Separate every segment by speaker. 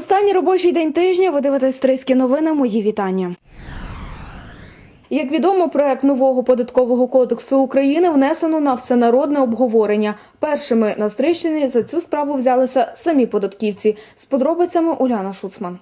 Speaker 1: Останній робочий день тижня. Ви дивитесь «Стрийські новини. Мої вітання. Як відомо, проект нового податкового кодексу України внесено на всенародне обговорення. Першими на Стрищині за цю справу взялися самі податківці. З подробицями Уляна Шуцман.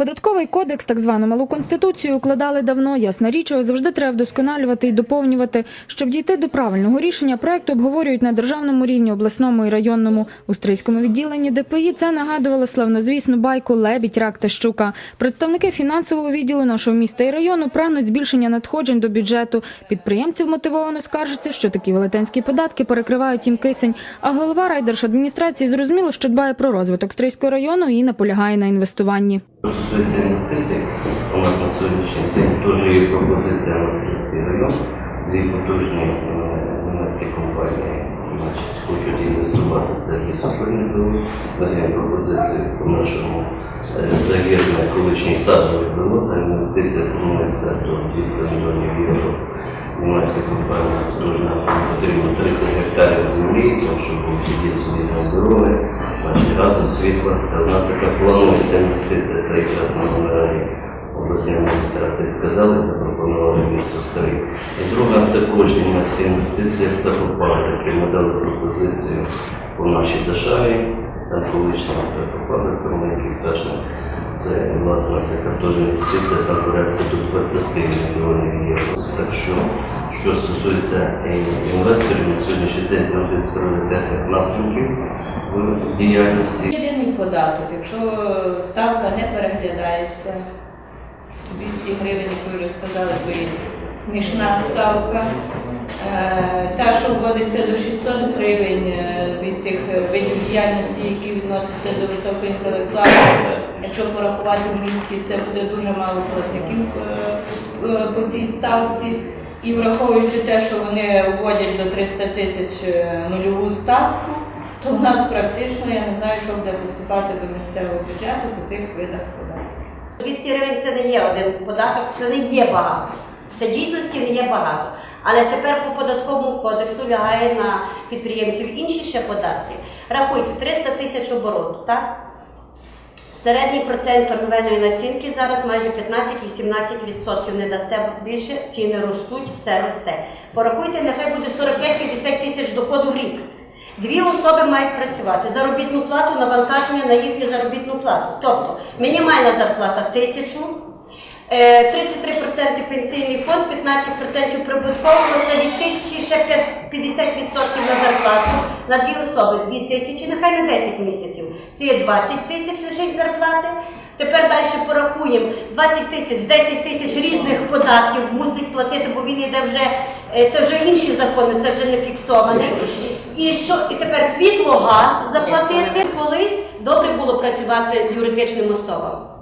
Speaker 1: Податковий кодекс, так звану малу конституцію, укладали давно. Ясна річ, його завжди треба вдосконалювати і доповнювати. Щоб дійти до правильного рішення, проект обговорюють на державному рівні, обласному і районному. У стрийському відділенні ДПІ це нагадувало славнозвісну байку Лебідь, рак та щука. Представники фінансового відділу нашого міста і району прагнуть збільшення надходжень до бюджету. Підприємці вмотивовано скаржаться, що такі велетенські податки перекривають їм кисень. А голова райдержадміністрації зрозуміло, що дбає про розвиток Стрийського району і наполягає на інвестуванні.
Speaker 2: Що стосується інвестицій, у нас на сьогоднішній день теж є пропозиція на Стрільський район. Дві потужні е, німецькі компанії значить, хочуть інвестувати. Це лісопильний завод, далі пропозицію по нашому е, загірне колишній саджовий завод, інвестиція планується до 200 мільйонів євро. Німецька компанія потужна, потрібно 30 гектарів землі, тому що тоді сувізні дороги, значить газу, світла. Це одна така планується інвестиція, це якраз на номері обласній адміністрації сказали, запропонували місто Старий. І друга також німецька інвестиція в птахофабрик, які ми дали пропозицію по нашій державі, там колишня птахофабрика, маленький пташник. Це власне така теж інвестиція, там порядку до 20 мільйонів євро. Так що, що стосується е, інвесторів, на сьогоднішній день там один з пріоритетних в діяльності.
Speaker 3: Єдиний податок, якщо ставка не переглядається, 200 гривень, як ви вже сказали, то смішна ставка. Е, Та, що вводиться до 600 гривень е, від тих видів діяльності, які відносяться до високої високоінтелектуальних, якщо порахувати в місті, це буде дуже мало платників е, по цій ставці. І враховуючи те, що вони вводять до 300 тисяч нульову ставку, то в нас практично я не знаю, що буде поступати до місцевого бюджету по тих видах податків.
Speaker 4: 200 гривень це не є один податок, це не є багато. Це дійсності не є багато. Але тепер по податковому кодексу лягає на підприємців інші ще податки. Рахуйте, 300 тисяч обороту, так? Середній процент торговельної націнки зараз майже 15-18% не дасте більше, ціни ростуть, все росте. Порахуйте, нехай буде 45-50 тисяч доходу в рік. Дві особи мають працювати. Заробітну плату, навантаження на їхню заробітну плату. Тобто мінімальна зарплата тисячу, 33% пенсійний фонд, 15% прибуткового, це від тисячі ще 50% на зарплату на дві особи. Дві тисячі, нехай на 10 місяців. Це є 20 тисяч лише зарплати. Тепер далі порахуємо 20 тисяч, 10 тисяч різних податків мусить платити, бо він іде вже, е, це вже інші закони, це вже не фіксоване. І що і тепер світло, газ заплатити. Колись добре було працювати юридичним особам.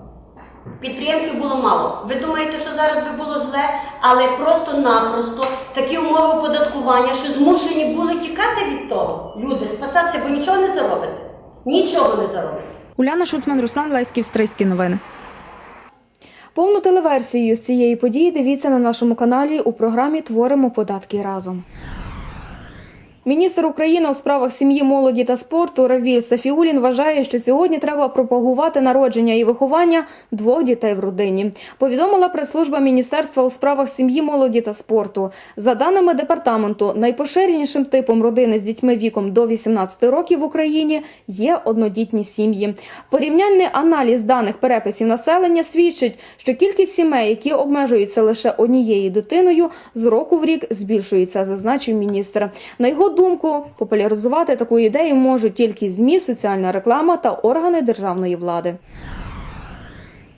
Speaker 4: Підприємців було мало. Ви думаєте, що зараз би було зле, але просто-напросто такі умови оподаткування, що змушені були тікати від того. Люди спасатися, бо нічого не заробите. Нічого не заробите.
Speaker 1: Уляна Шуцман, Руслан Леськів, Стрийські новини. Повну телеверсію з цієї події дивіться на нашому каналі у програмі Творимо податки разом. Міністр України у справах сім'ї, молоді та спорту Равіль Сафіулін вважає, що сьогодні треба пропагувати народження і виховання двох дітей в родині. Повідомила прес-служба міністерства у справах сім'ї, молоді та спорту. За даними департаменту, найпоширенішим типом родини з дітьми віком до 18 років в Україні є однодітні сім'ї. Порівняльний аналіз даних переписів населення свідчить, що кількість сімей, які обмежуються лише однією дитиною, з року в рік збільшується, зазначив міністр. На його думку, популяризувати таку ідею можуть тільки ЗМІ, соціальна реклама та органи державної влади.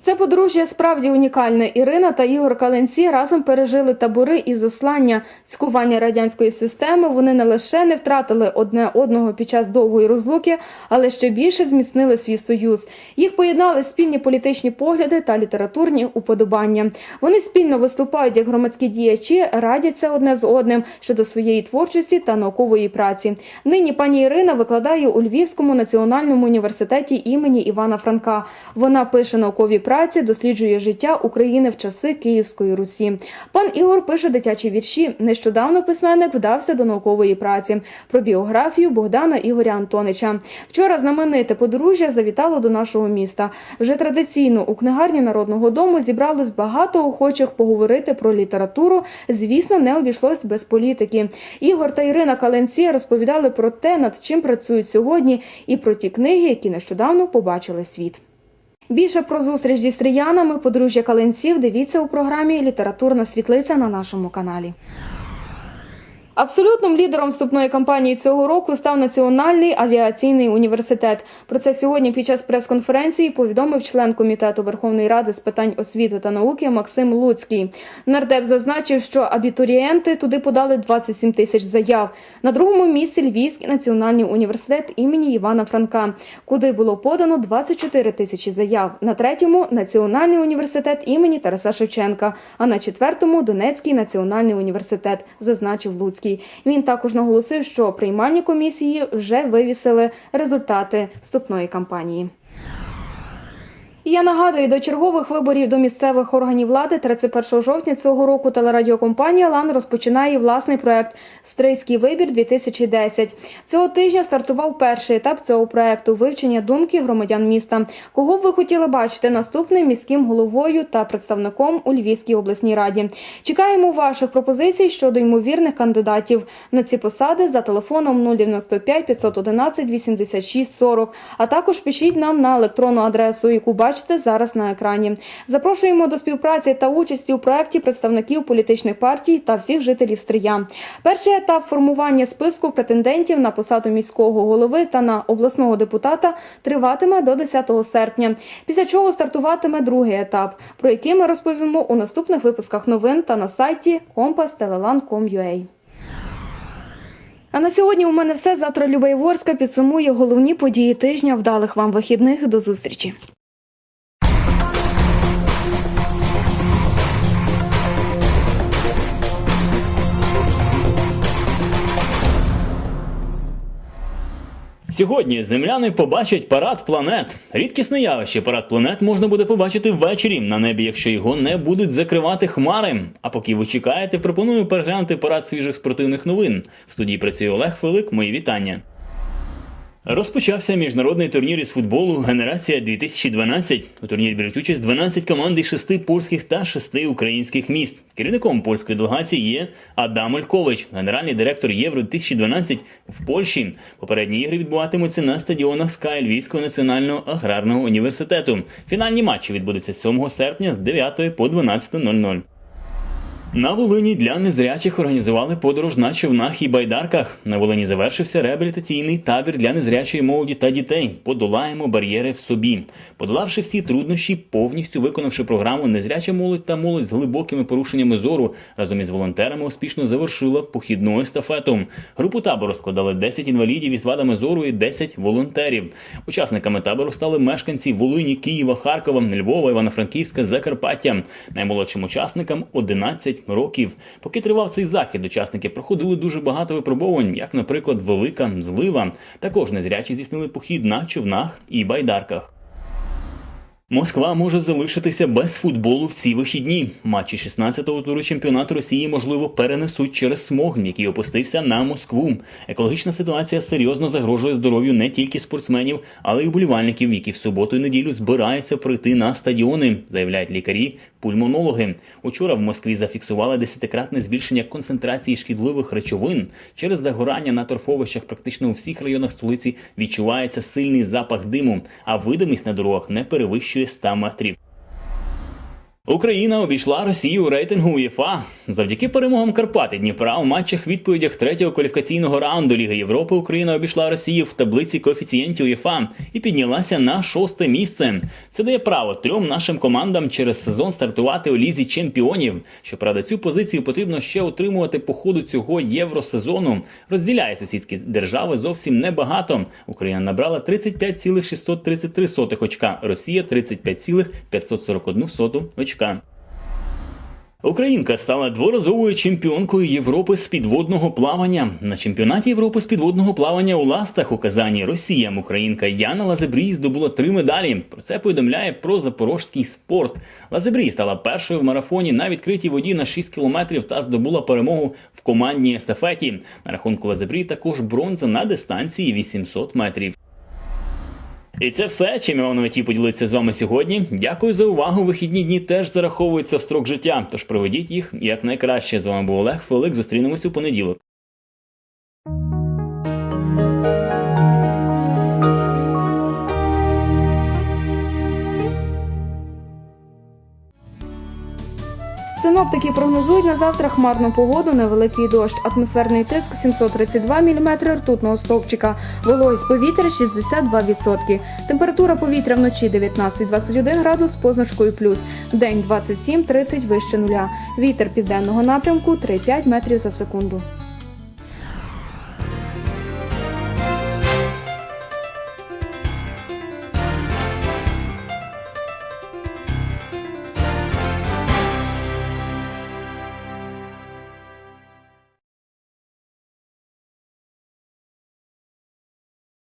Speaker 1: Це подружжя справді унікальне. Ірина та Ігор Каленці разом пережили табори і заслання цькування радянської системи. Вони не лише не втратили одне одного під час довгої розлуки, але ще більше зміцнили свій союз. Їх поєднали спільні політичні погляди та літературні уподобання. Вони спільно виступають як громадські діячі, радяться одне з одним щодо своєї творчості та наукової праці. Нині пані Ірина викладає у Львівському національному університеті імені Івана Франка. Вона пише наукові праці досліджує життя України в часи Київської Русі. Пан Ігор пише дитячі вірші. Нещодавно письменник вдався до наукової праці про біографію Богдана Ігоря Антонича. Вчора знамените подружжя завітало до нашого міста. Вже традиційно у книгарні народного дому зібралось багато охочих поговорити про літературу. Звісно, не обійшлось без політики. Ігор та Ірина Каленці розповідали про те, над чим працюють сьогодні, і про ті книги, які нещодавно побачили світ. Більше про зустріч зі стріянами подружжя Каленців дивіться у програмі Літературна світлиця на нашому каналі. Абсолютним лідером вступної кампанії цього року став Національний авіаційний університет. Про це сьогодні під час прес-конференції повідомив член комітету Верховної Ради з питань освіти та науки Максим Луцький. Нардеп зазначив, що абітурієнти туди подали 27 тисяч заяв. На другому місці Львівський національний університет імені Івана Франка, куди було подано 24 тисячі заяв. На третьому Національний університет імені Тараса Шевченка. А на четвертому Донецький національний університет, зазначив Луцький. Він також наголосив, що приймальні комісії вже вивісили результати вступної кампанії. Я нагадую, до чергових виборів до місцевих органів влади 31 жовтня цього року телерадіокомпанія Лан розпочинає власний проект Стрийський вибір 2010 Цього тижня стартував перший етап цього проекту вивчення думки громадян міста. Кого б ви хотіли бачити наступним міським головою та представником у Львівській обласній раді? Чекаємо ваших пропозицій щодо ймовірних кандидатів на ці посади за телефоном 095 511 86 40, а також пишіть нам на електронну адресу, яку бачите зараз на екрані. Запрошуємо до співпраці та участі у проєкті представників політичних партій та всіх жителів Стрия. Перший етап формування списку претендентів на посаду міського голови та на обласного депутата триватиме до 10 серпня. Після чого стартуватиме другий етап, про який ми розповімо у наступних випусках новин та на сайті compass.telelan.com.ua. А на сьогодні у мене все. Завтра Люба Іворська підсумує головні події тижня. Вдалих вам вихідних. До зустрічі.
Speaker 5: Сьогодні земляни побачать парад планет. Рідкісне явище парад планет можна буде побачити ввечері на небі, якщо його не будуть закривати хмари. А поки ви чекаєте, пропоную переглянути парад свіжих спортивних новин. В студії працює Олег Филик. Мої вітання. Розпочався міжнародний турнір із футболу Генерація 2012. У турнірі беруть участь 12 команд із 6 польських та 6 українських міст. Керівником польської делегації є Адам Олькович, генеральний директор Євро 2012 в Польщі. Попередні ігри відбуватимуться на стадіонах Скай Львівського національного аграрного університету. Фінальні матчі відбудуться 7 серпня з 9 по 12.00. На Волині для незрячих організували подорож на човнах і байдарках. На Волині завершився реабілітаційний табір для незрячої молоді та дітей. Подолаємо бар'єри в собі. Подолавши всі труднощі, повністю виконавши програму Незряча молодь та молодь з глибокими порушеннями зору, разом із волонтерами успішно завершила похідну естафету. Групу табору складали 10 інвалідів із вадами зору і 10 волонтерів. Учасниками табору стали мешканці Волині, Києва, Харкова, Львова, Івано-Франківська, Закарпаття. Наймолодшим учасникам 11 років. Поки тривав цей захід, учасники проходили дуже багато випробувань, як, наприклад, велика злива. Також незрячі здійснили похід на човнах і байдарках. Москва може залишитися без футболу в ці вихідні. Матчі 16-го туру чемпіонату Росії можливо перенесуть через смог, який опустився на Москву. Екологічна ситуація серйозно загрожує здоров'ю не тільки спортсменів, але й уболівальників, які в суботу і неділю збираються прийти на стадіони, заявляють лікарі, пульмонологи. Учора в Москві зафіксували десятикратне збільшення концентрації шкідливих речовин. Через загорання на торфовищах практично у всіх районах столиці відчувається сильний запах диму, а видимість на дорогах не перевищує 100 метрів. Україна обійшла Росію у рейтингу УЄФА. Завдяки перемогам Карпати Дніпра у матчах відповідях третього кваліфікаційного раунду Ліги Європи Україна обійшла Росію в таблиці коефіцієнтів УЄФА і піднялася на шосте місце. Це дає право трьом нашим командам через сезон стартувати у лізі чемпіонів. Щоправда, цю позицію потрібно ще утримувати по ходу цього євросезону. Розділяє сусідські держави зовсім небагато. Україна набрала 35,633 очка, Росія 35,541 очка. Українка стала дворазовою чемпіонкою Європи з підводного плавання. На чемпіонаті Європи з підводного плавання у Ластах у Казані Росія українка Яна Лазебрій здобула три медалі. Про це повідомляє про запорожський спорт. Лазебрій стала першою в марафоні на відкритій воді на 6 кілометрів та здобула перемогу в командній естафеті. На рахунку Лазебрій також бронза на дистанції 800 метрів. І це все, чим я вам на меті поділитися з вами сьогодні. Дякую за увагу. Вихідні дні теж зараховуються в строк життя. Тож проведіть їх якнайкраще. З вами був Олег Фелик. Зустрінемось у понеділок.
Speaker 1: Синоптики прогнозують на завтра хмарну погоду, невеликий дощ, атмосферний тиск 732 мм ртутного стовпчика, вологість повітря 62%. Температура повітря вночі 19-21 градус з позначкою плюс, день 27-30 вище нуля. Вітер південного напрямку 3-5 метрів за секунду.